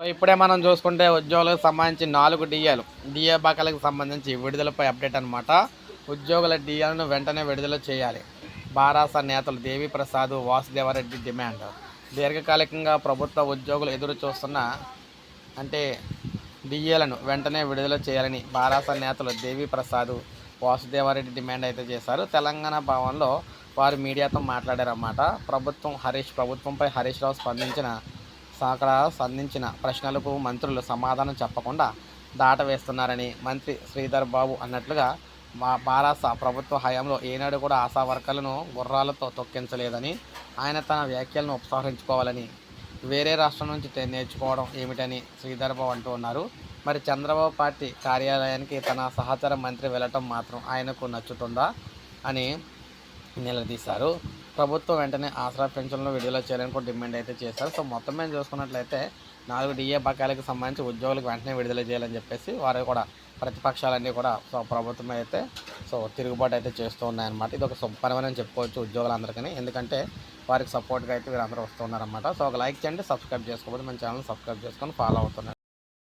So ఇప్పుడే మనం చూసుకుంటే ఉద్యోగులకు సంబంధించి నాలుగు డిఏలు. డిఏ బకాలకు సంబంధించి విడుదలపై అప్డేట్ అనమాట ఉద్యోగుల డిఏలను వెంటనే విడుదల చేయాలి. బారాస నేతలు దేవి ప్రసాద్ వాసుదేవరెడ్డి డిమాండ్. దీర్ఘకాలికంగా ప్రభుత్వ ఉద్యోగులు ఎదురు చూస్తున్న అంటే డిఏలను వెంటనే విడుదల చేయాలని బారాస నేతలు దేవి ప్రసాద్ వాసుదేవారెడ్డి డిమాండ్ అయితే చేశారు. తెలంగాణ భవన్లో వారు మీడియాతో మాట్లాడారన్నమాట. ప్రభుత్వం హరీష్ ప్రభుత్వంపై హరీష్ రావు స్పందించిన అక్కడ సంధించిన ప్రశ్నలకు మంత్రులు సమాధానం చెప్పకుండా దాటవేస్తున్నారని మంత్రి శ్రీధర్ బాబు అన్నట్లుగా మా బారాస ప్రభుత్వ హయాంలో ఏనాడు కూడా ఆశా వర్కర్లను గుర్రాలతో తొక్కించలేదని ఆయన తన వ్యాఖ్యలను ఉపసంహరించుకోవాలని వేరే రాష్ట్రం నుంచి నేర్చుకోవడం ఏమిటని శ్రీధర్ బాబు అంటూ ఉన్నారు. మరి చంద్రబాబు పార్టీ కార్యాలయానికి తన సహచర మంత్రి వెళ్ళటం మాత్రం ఆయనకు నచ్చుతుందా అని నిలదీశారు. ప్రభుత్వం వెంటనే ఆసరా పెన్షన్లు విడుదల చేయాలని కూడా డిమాండ్ అయితే చేశారు. సో మొత్తం మీద చూసుకున్నట్లయితే నాలుగు డిఏ బకాయిలకు సంబంధించి ఉద్యోగులకు వెంటనే విడుదల చేయాలని చెప్పేసి వారు కూడా ప్రతిపక్షాలన్నీ కూడా సో ప్రభుత్వం అయితే సో తిరుగుబాటు అయితే చేస్తూ ఉన్నాయన్నమాట. ఇది ఒక శుభపరమని చెప్పుకోవచ్చు ఉద్యోగులందరికీ ఎందుకంటే వారికి సపోర్ట్గా అయితే వీరందరూ వస్తున్నారన్నమాట సో ఒక లైక్ చేయండి సబ్స్క్రైబ్ చేసుకోకపోతే మన ఛానల్ సబ్స్క్రైబ్ చేసుకొని ఫాలో అవుతున్నారు.